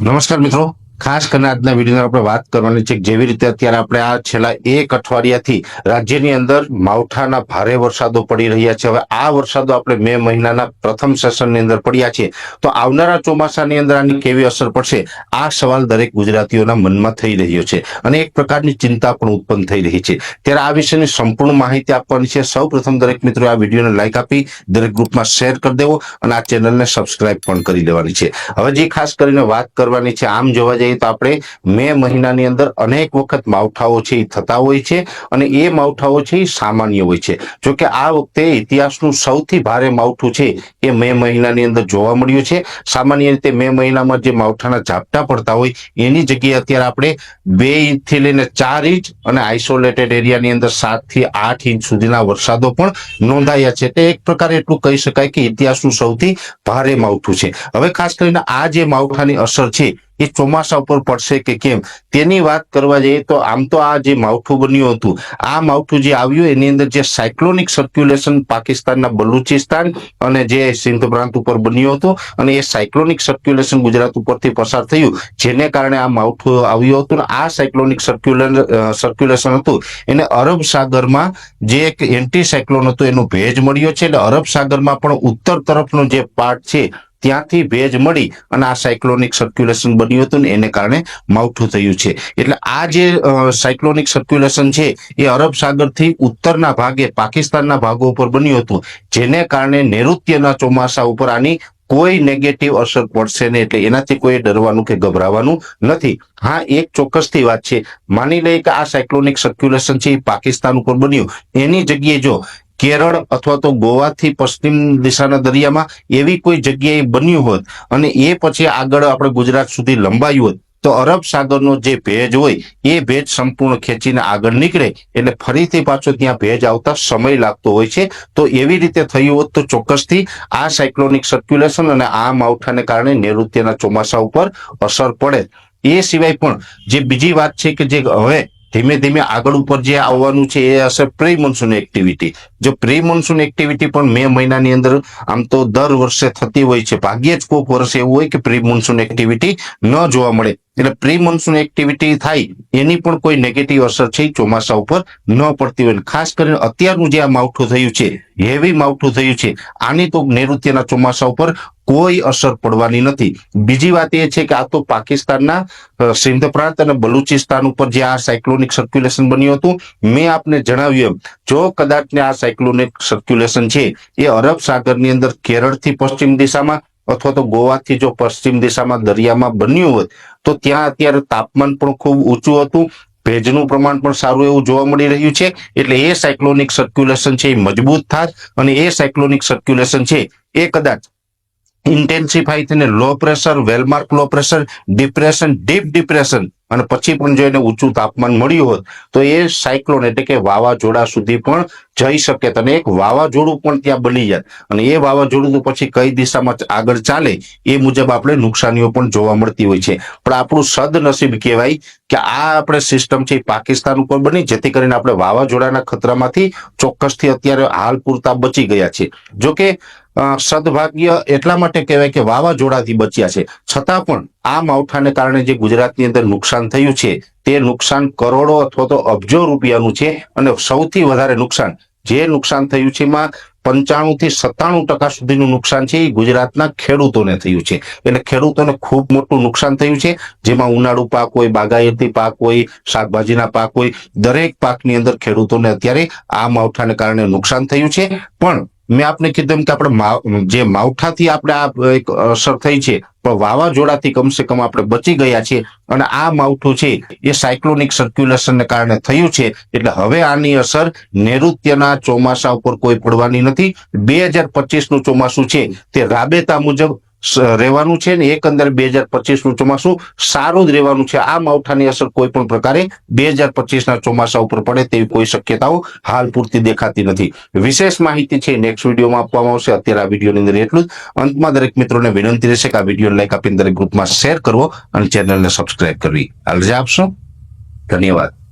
નમસ્કાર મિત્રો. ખાસ કરીને આજના વિડીયોમાં આપણે વાત કરવાની છે જેવી રીતે અત્યારે આપણે આ છેલ્લા એક અઠવાડિયાથી રાજ્યની અંદર માવઠાના ભારે વરસાદો પડી રહ્યા છે. હવે આ વરસાદો આપણે મે મહિનાના પ્રથમ સેશનની અંદર પડ્યા છે. તો આવનારા ચોમાસાની અંદર આની કેવી અસર પડશે? આ સવાલ દરેક ગુજરાતીઓના મનમાં થઈ રહ્યો છે અને એક પ્રકારની ચિંતા પણ ઉત્પન્ન થઈ રહી છે. ત્યારે આ વિશેની સંપૂર્ણ માહિતી આપવાની છે. સૌ દરેક મિત્રો આ વિડીયોને લાઇક આપી દરેક ગ્રુપમાં શેર કરી દેવો અને આ ચેનલને સબસ્ક્રાઇબ પણ કરી દેવાની છે. હવે જે ખાસ કરીને વાત કરવાની છે, આમ જોવા જઈએ તો આપણે મે મહિનાની અંદર અનેક વખત માવઠાઓ છે એ થતા હોય છે અને એ માવઠાઓ છે એ સામાન્ય હોય છે. જો કે આ વખતે ઇતિહાસનું સૌથી ભારે માવઠું છે એ મે મહિનાની અંદર જોવા મળ્યું છે. સામાન્ય રીતે મે મહિનામાં જે માવઠાના ઝાપટા પડતા હોય એની જગ્યાએ અત્યારે આપણે બે ઇંચથી લઈને ચાર ઇંચ અને આઇસોલેટેડ એરિયાની અંદર સાતથી આઠ ઇંચ સુધીના વરસાદો પણ નોંધાયા છે. તે એક પ્રકારે એટલું કહી શકાય કે ઇતિહાસનું સૌથી ભારે માવઠું છે. હવે ખાસ કરીને આ જે માવઠાની અસર છે એ ચોમાસા ઉપર પડશે કે કેમ? તેની વાત કરવા જઈએ તો આમ તો આ જે માવઠું બન્યું હતું, આ માવઠું જે આવ્યું, એની અંદર જે સાયક્લોનિક સર્ક્યુલેશન પાકિસ્તાનના બલુચિસ્તાન અને જે સિંધ પ્રાંત ઉપર બન્યું હતું અને એ સાયક્લોનિક સર્ક્યુલેશન ગુજરાત ઉપરથી પસાર થયું, જેને કારણે આ માવઠું આવ્યું હતું આ સાયક્લોનિક સર્ક્યુલર સર્ક્યુલેશન હતું. એને અરબ સાગરમાં જે એક એન્ટી સાયક્લોન હતું, એનો ભેજ મળ્યો છે. એટલે અરબ સાગરમાં પણ ઉત્તર તરફનો જે પાર્ટ છે ત્યાંથી ભેજ મળી અને આ સાયક્લોનિક સર્ક્યુલેશન બન્યું હતું ને એને કારણે માવઠું થયું છે. એટલે આ જે સાયક્લોનિક સર્ક્યુલેશન છે એ અરબ સાગરથી ઉત્તરના ભાગે પાકિસ્તાનના ભાગો ઉપર બન્યું હતું. જેને કારણે નૈઋત્યના ચોમાસા ઉપર આની કોઈ નેગેટિવ અસર પડશે નહીં. એટલે એનાથી કોઈ ડરવાનું કે ગભરાવાનું નથી. હા, એક ચોક્કસથી વાત છે. માની લઈએ કે આ સાયક્લોનિક સર્ક્યુલેશન છે એ પાકિસ્તાન ઉપર બન્યું. એની જગ્યાએ જો કેરળ અથવા તો ગોવાથી પશ્ચિમ દિશાના દરિયામાં એવી કોઈ જગ્યાએ બન્યું હોત અને એ પછી આગળ આપણે ગુજરાત સુધી લંબાયું હોત, તો અરબ સાગરનો જે ભેજ હોય, એ ભેજ સંપૂર્ણ ખેંચીને આગળ નીકળે એટલે ફરીથી પાછો ત્યાં ભેજ આવતા સમય લાગતો હોય છે. તો એવી રીતે થયું હોત તો ચોક્કસથી આ સાયક્લોનિક સર્ક્યુલેશન અને આ માવઠાને કારણે નૈઋત્યના ચોમાસા ઉપર અસર પડે. એ સિવાય પણ જે બીજી વાત છે કે જે હવે ધીમે ધીમે આગળ ઉપર જે આવવાનું છે, એ હશે પ્રી મોન્સૂન એક્ટિવિટી જો પ્રી મોન્સૂન એક્ટિવિટી પણ મે મહિનાની અંદર આમ તો દર વર્ષે થતી હોય છે. ભાગ્યે જ કોઈક વર્ષે એવું હોય કે પ્રી મોન્સૂન એક્ટિવિટી ન જોવા મળે. એટલે પ્રી મોન્સૂન એક્ટિવિટી થાય, એની પણ કોઈ નેગેટિવ અસર છે, ચોમાસા ઉપર ન પડતી હોય. ખાસ કરીને અત્યારનું જે આ માવઠું થયું છે હેવી માવઠું થયું છે, આની તો નૈઋત્યના ચોમાસા ઉપર કોઈ અસર પડવાની નથી. બીજી વાત એ છે કે આ તો પાકિસ્તાનના સિંધ પ્રાંત અને બલુચિસ્તાન ઉપર જે આ સાયક્લોનિક સર્ક્યુલેશન બન્યું હતું, મેં આપને જણાવ્યું એમ, જો કદાચ ને આ સાયક્લોનિક સર્ક્યુલેશન છે, એ અરબ સાગરની અંદર કેરળથી પશ્ચિમ દિશામાં અથવા તો ગોવાથી જો પશ્ચિમ દિશામાં દરિયામાં બન્યું હોત તો ત્યાં અત્યારે તાપમાન પણ ખૂબ ઊંચું હતું. ભેજનું પ્રમાણ પણ સારું એવું જોવા મળી રહ્યું છે. એટલે એ સાયક્લોનિક સર્ક્યુલેશન છે એ મજબૂત થાત અને એ સાયક્લોનિક સર્ક્યુલેશન છે એ કદાચ ઇન્ટેન્સિફાઈ થઈને low pressure, well marked low pressure, depression, deep depression અને પછી પણ જો એને ઊંચું તાપમાન મળ્યું હોત, તો એ સાયક્લોન એટલે કે વાવાઝોડા સુધી પણ જઈ શકે. અને એક વાવાઝોડું પણ ત્યાં બની જાય અને એ વાવાઝોડું તો પછી કઈ દિશામાં આગળ ચાલે, એ મુજબ આપણે નુકસાનીઓ પણ જોવા મળતી હોય છે. પણ આપણું સદનસીબ કહેવાય કે આ આપણે સિસ્ટમ છે પાકિસ્તાન ઉપર બની, જેથી કરીને આપણે વાવાઝોડાના ખતરામાંથી ચોક્કસથી અત્યારે હાલ પૂરતા બચી ગયા છે. જો કે સદભાગ્ય એટલા માટે કહેવાય કે વાવાઝોડાથી બચ્યા છે. છતાં પણ આ માવઠાને કારણે જે ગુજરાતની અંદર નુકસાન થયું છે, તે નુકસાન કરોડો અથવા તો અબજો રૂપિયાનું છે અને સૌથી વધારે નુકસાન જે નુકસાન થયું છે એમાં પંચાણું થી સત્તાણું ટકા સુધીનું નુકસાન છે એ ગુજરાતના ખેડૂતોને થયું છે. એટલે ખેડૂતોને ખૂબ મોટું નુકસાન થયું છે, જેમાં ઉનાળુ પાક હોય, બાગાયતી પાક હોય, શાકભાજીના પાક હોય, દરેક પાકની અંદર ખેડૂતોને અત્યારે આ માવઠાને કારણે નુકસાન થયું છે. પણ મેં આપને કીધું કે આપણે જે માવઠાથી આપણે આ એક અસર થઈ છે, પણ વાવાઝોડાથી કમસે કમ આપણે બચી ગયા છે અને આ માવઠું છે એ સાયક્લોનિક સર્ક્યુલેશનને કારણે થયું છે. એટલે હવે આની અસર નૈઋત્યના ચોમાસા ઉપર કોઈ પડવાની નથી. બે હજાર પચીસનું ચોમાસું છે તે રાબેતા મુજબ રહેવાનું છે ને એકંદર બે હજાર પચીસનું ચોમાસું સારું જ રહેવાનું છે. આ માવઠાની અસર કોઈ પણ પ્રકારે બે હજાર પચીસ ના ચોમાસા ઉપર પડે તેવી કોઈ શક્યતાઓ હાલ પૂરતી દેખાતી નથી. વિશેષ માહિતી છે નેક્સ્ટ વિડીયોમાં આપવામાં આવશે. અત્યારે આ વિડીયોની અંદર એટલું જ. અંતમાં દરેક મિત્રોને વિનંતી રહેશે કે આ વીડિયો લાઈક આપીને દરેક ગ્રુપમાં શેર કરવો અને ચેનલને સબસ્ક્રાઇબ કરવી. હાલ રજા આપશો. ધન્યવાદ.